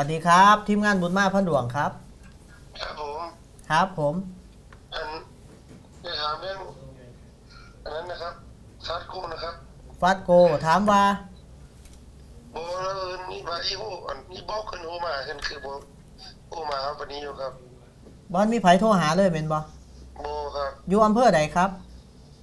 วัสดีครับ ทีมงานบุญมาพันดวงครับ ครับผมครับผมอันจะถามเรื่องอันนั้นนะครับซัดกู้นะครับฟัดโกถามว่าโบแล้วเอินนี่มาอีโออันนี่บอกขึ้นโอมาขึ้นคือโบโอมาครับวันนี้อยู่ครับบอลมีไผโทรหาเลยเป็นบ่โบครับอยู่อำเภอใดครับ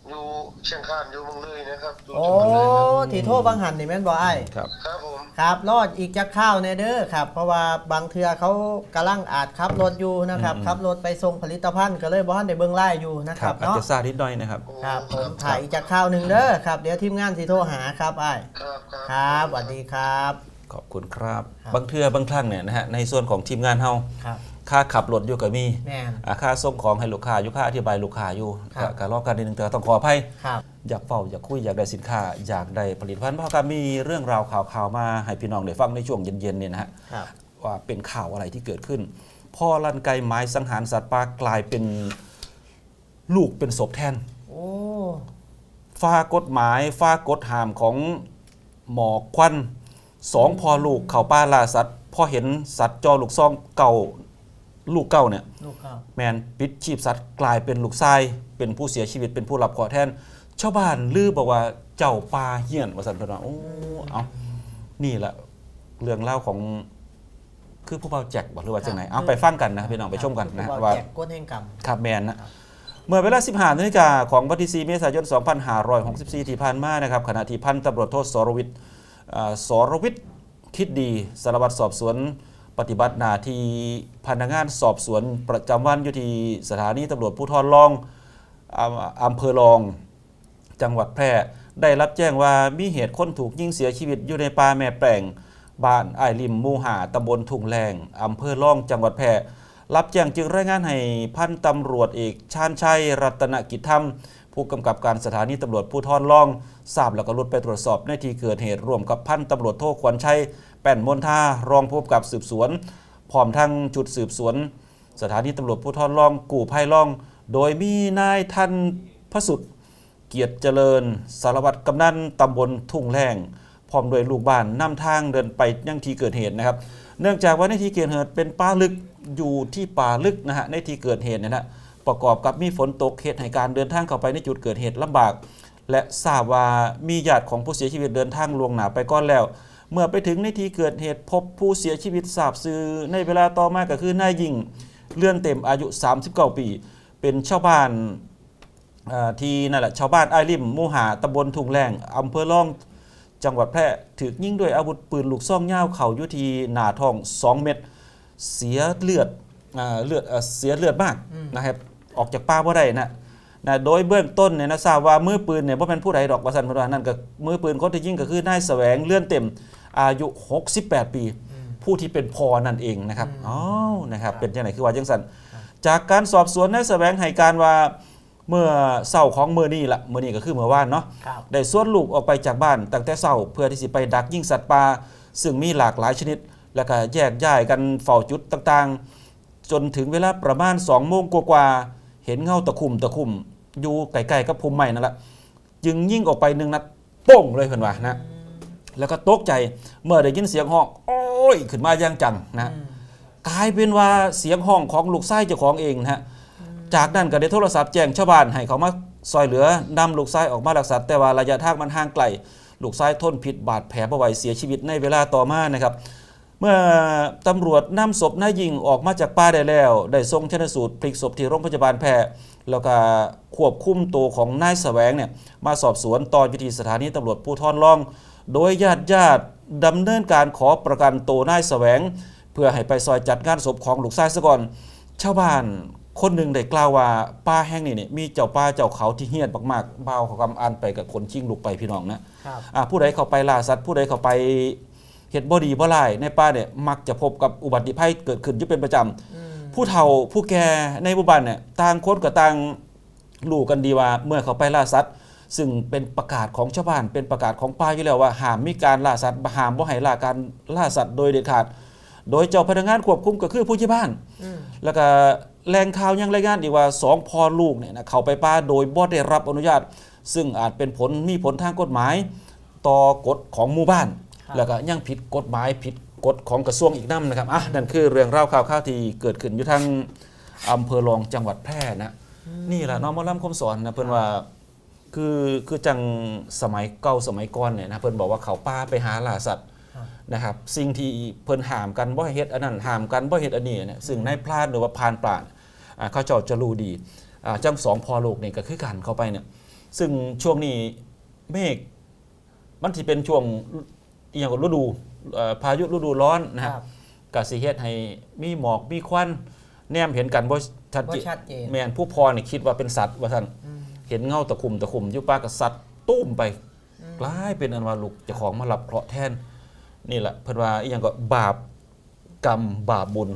อยู่เชียงคานอยู่เมืองเลยนะครับอยู่โอ้จังหวัดเลยครับที่โทรบางหันนี่แม่นบ่ไอ้ายครับ ครับผมครับรอดอีกจักข้าวแน่เด้อครับ เพราะว่าบางเทือเขากำลังอาจขับรถอยู่นะครับอืมขับรถไปส่งผลิตภัณฑ์ก็เลยบ่ทันได้เบิ่งไล่อยู่นะคครัรับบอาจเนาะจะซาดิดหน่อยนะครับ โอ้ครับผมถ่ายอีกจักข้าวหนึ่งเด้อครับเดี๋ยวทีมงานสิโทรหาครับไอ้ายครับครับครับสวัสดีครับ ขอบคุณครับครับ บางเทื่อบางครั้งเนี่ยนะฮะในส่วนของทีมงานเฮา ครับ ค่าขับรถอยู่กับมีแม่น อ่าค่าส่งของให้ลูกค้าอยู่ค่าอธิบายลูกค้าอยู่ครับก็ก็รอกันนิดนึงแต่ต้องขออภัย ครับ อยากเฝ้าอยากคุยอยากได้สินค้า อยากได้ผลิตภัณฑ์เพราะการมีเรื่องราวข่าวๆมาให้พี่น้องได้ฟังในช่วงเย็นๆเนี่ยนะฮะครับ ว่าเป็นข่าวอะไรที่เกิดขึ้น พ่อลันไกไม้สังหารสัตว์ป่ากลายเป็นลูกเป็นศพแทนโอ้ฟ้ากฎหมายฟ้ากฎห้ามของหมอควันสองพ่อลูกเขาป้าล่าสัตว์พอเห็นสัตว์จอลูกซองเก่า ลูกเก่าเนี่ยลูกครับแมนปิดชีพสัตว์กลายเป็นลูกทรายเป็นผู้เสียชีวิตเป็นผู้รับขอแทนชาวบ้านลือบอกว่าเจ้าปลาเหี้ยนว่าสันเพิ่นว่าโอ้เอานี่แหละเรื่องเล่าวของคือผู้เบาแจ็คบอกหรือว่าจังไหนเอาไปฟังกันนะพี่น้องไปชมกันนะว่า ว่าแจกก้นแห่งกรรม ครับแมนนะ เมื่อเวลา 15นาฬิกาของวันที่4เมษายน 2564 ที่ผ่านมานะครับขณะที่พันตำรวจโทษสรวิทย์อ่าสรวิทย์คิดดีสารวัตรสอบสวน ปฏิบัติหน้าที่พนักงานสอบสวนประจำวันอยู่ที่สถานีตำรวจภูธรลองอ่าอำเภอลอง จังหวัดแพร่ ได้รับแจ้งว่ามีเหตุคนถูกยิงเสียชีวิตอยู่ในป่าแม่แปลงบ้านไอริมมูหาตำบลทุ่งแรงอำเภอล่องจังหวัดแพร่ รับแจ้งจึงรายงานให้พันตำรวจเอกชาญชัยรัตนกิจธรรม ผู้กำกับการสถานีตำรวจภูธรล่องทราบแล้วก็รุดไปตรวจสอบในที่เกิดเหตุร่วมกับพันตำรวจโทขวัญชัยแป้นมนทารองผู้กำกับสืบสวนพร้อมทั้งจุดสืบสวน สถานีตำรวจภูธรล่องกู่ไพ่ล่อง โดยมีนายทันพระสุดเกียรติเจริญ สารวัตรกำนันตำบลทุ่งแรงพร้อมด้วยลูกบ้านนำทางเดินไปยังที่เกิดเหตุนะครับ เนื่องจากว่าในที่เกิดเหตุเป็นป่าลึกอยู่ที่ป่าลึกนะฮะในที่เกิดเหตุเนี่ยนะ ประกอบกับมีฝนตกเหตุให้การเดินทางเข้าไปในจุดเกิดเหตุลำบาก และทราบว่ามีญาติของผู้เสียชีวิตเดินทางล่วงหน้าไปก่อนแล้ว เมื่อไปถึงในที่เกิดเหตุพบผู้เสียชีวิตทราบซื้อในเวลาต่อมาก็คือนายยิงเลื่อนเต็มอายุ 39 ปี เป็นชาวบ้านอ่าที่นั่นแหละชาวบ้านไอริมหมูหาตำบลทุ่งแรงอำเภอล่องจังหวัดแพร่ถูกยิงด้วยอาวุธปืนลูกซ่องยาวเข่าอยุทีหนาทอง 2 เม็ดเสียเลือดอ่าเลือดเอ่อเสียเลือดมากนะครับ ออกจากป่าบ่ได้นะนะโดยเบื้องต้นเนี่ยนะทราบว่ามือปืนเนี่ยบ่เป็นผู้ใดดอกว่าสันเพนว่านั่นก็มือปืนคนที่ยิงก็คือนายแสวงเลื่อนเต็มอายุ 68 ปี ผู้ที่เป็นพอนั่นเองนะครับอ๋อนะครับเป็นจังไหนคือว่าจังสันจากการสอบสวนนายแสวงให้การว่าเมื่อเศร้าของเมื่อนี้ละเมื่อนี้ก็คือเมื่อวานเนาะครับได้ส่วนลูกออกไปจากบ้านตั้งแต่เศร้าเพื่อที่สิไปดักยิงสัตว์ป่าซึ่งมีหลากหลายชนิด แล้วก็แยกย้ายกันเฝ้าจุดต่างๆ จนถึงเวลาประมาณ2โมงกว่าๆ เห็นเงาตะคุ่มตะคุ่มอยู่ใกลๆกับพุ่มไม้นั่นแหละจึงยิ่งออกไปหนึ่งนัดโป้งเลยเพิ่นว่านะแล้วก็ตกใจเมื่อได้ยินเสียงห้อง โอ้ยขึ้นมาอย่างจังนะกลายเป็นว่าเสียงห้องของลูกไส้เจ้าของเองนะฮะจากนั้นก็ได้โทรศัพท์แจ้งชาวบ้านให้เขามาซอยเหลือนำลูกไส้ออกมารักษาแต่ว่าระยะทางมันห่างไกลลูกไส้ทนพิษบาดแผลประไวเสียชีวิตในเวลาต่อมานะครับ เมื่อตำรวจนำศพนายยิงออกมาจากป่าได้แล้ว ได้ส่งชนสูตรพลิกศพที่โรงพยาบาลแพร่แล้วก็ควบคุมตัวของนายแสวงเนี่ยมาสอบสวนต่ออยู่ที่สถานีตำรวจภูธรล่อง โดยญาติญาติดำเนินการขอประกันตัวนายแสวง เพื่อให้ไปซอยจัดงานศพของลูกชายซะก่อน ชาวบ้านคนหนึ่งได้กล่าวว่าป่าแห่งนี้เนี่ยมีเจ้าป่าเจ้าเขาที่เฮี้ยนมากๆบ่าวเขากำอันไปกับคนชิงลูกไปพี่น้องนะครับอ่าผู้ใดเข้าไปล่าสัตว์ผู้ใดเข้าไป เฮ็ดบ่ดีบ่ร้ายในป่าเนี่ยมักจะพบกับอุบัติภัยเกิดขึ้นอยู่เป็นประจำผู้เฒ่าผู้แก่ในหมู่บ้านเนี่ยต่างคนก็ต่างรู้กันดีว่าเมื่อเขาไปล่าสัตว์ซึ่งเป็นประกาศของชาวบ้าน เป็นประกาศของป่าอยู่แล้วว่าห้ามมีการล่าสัตว์ห้ามบ่ให้ล่าการล่าสัตว์โดยเด็ดขาด โดยเจ้าพนักงานควบคุมก็คือผู้ใหญ่บ้าน แล้วก็แหล่งข่าวยังรายงานอีกว่าสองพ่อลูกเนี่ยนะเข้าไปป่าโดยบ่ได้รับอนุญาต ซึ่งอาจเป็นผลมีผลทางกฎหมาย ต่อกฎของหมู่บ้านครับ แล้วก็ยังผิดกฎหมายผิดกฎของกระทรวงอีกน้ำนะครับอะนั่นคือเรื่องเล่าวข่าวข้าวที่เกิดขึ้นอยู่ทางอำเภอรองจังหวัดแพร่นะนี่แหละน้องหมอลำคมสอนนะเพื่อนว่าคือคือจังสมัยเก่าสมัยก่อนเนี่ยนะเพื่อนบอกว่าเขาป้าไปหาล่าสัตว์ครับนะครับสิ่งที่เพิ่นห้ามกันบ่ให้เฮ็ดอันนั้นห้ามกันบ่ให้เฮ็ดอันนี้เนี่ยซึ่งนายพลาดหรือว่าพรานปราณอ่าเขาเจ้าจะรู้ดีอ่าจังสองพอโลกนี่ก็คือกันเข้าไปเนี่ยซึ่งช่วงนี้เมฆมันสิเป็นช่วง อีหยังก็ฤดูเอ่อพายุฤดูร้อนนะคครัรับบก็สิเฮ็ดให้มีหมอกมีควันแนมเห็นกันบ่ชัดบ่เจนชัดเจนแม่นผู้พอนี่คิดว่าเป็นสัตว์ว่าซั่นอืมเห็นเงาตะคุ่มตะคุ่มอยู่ปากกับสัตว์ตุ้มไป กลายเป็นอันว่าลูกเจ้าของมารับเคราะห์แทนนี่แหละเพิ่นว่าอีหยังก็บาปกรรมบาปบุญ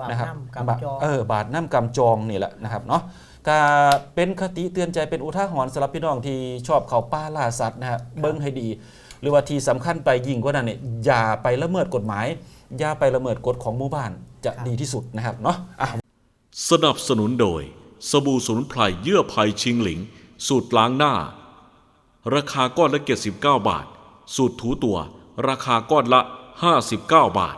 บาปนะครับน้ำกำบาปจองเออบาปน้ำกรรมจองนี่แหละนะครับเนาะก็เป็นคติเตือนใจเป็นอุทาหรณ์สำหรับพี่น้องที่ชอบเขาป่าล่าสัตว์นะฮะเบิ้งให้ดี หรือว่าที่สำคัญไปยิ่งกว่านั้นเนี่ยอย่าไปละเมิดกฎหมาย อย่าไปละเมิดกฎของหมู่บ้านจะดีที่สุดนะครับเนาะะสนับสนุนโดย สบู่สมุนไพรเยื่อภัยชิงหลิง สูตรล้างหน้า ราคาก้อนละ 79 บาท สูตรถูตัว ราคาก้อนละ 59 บาท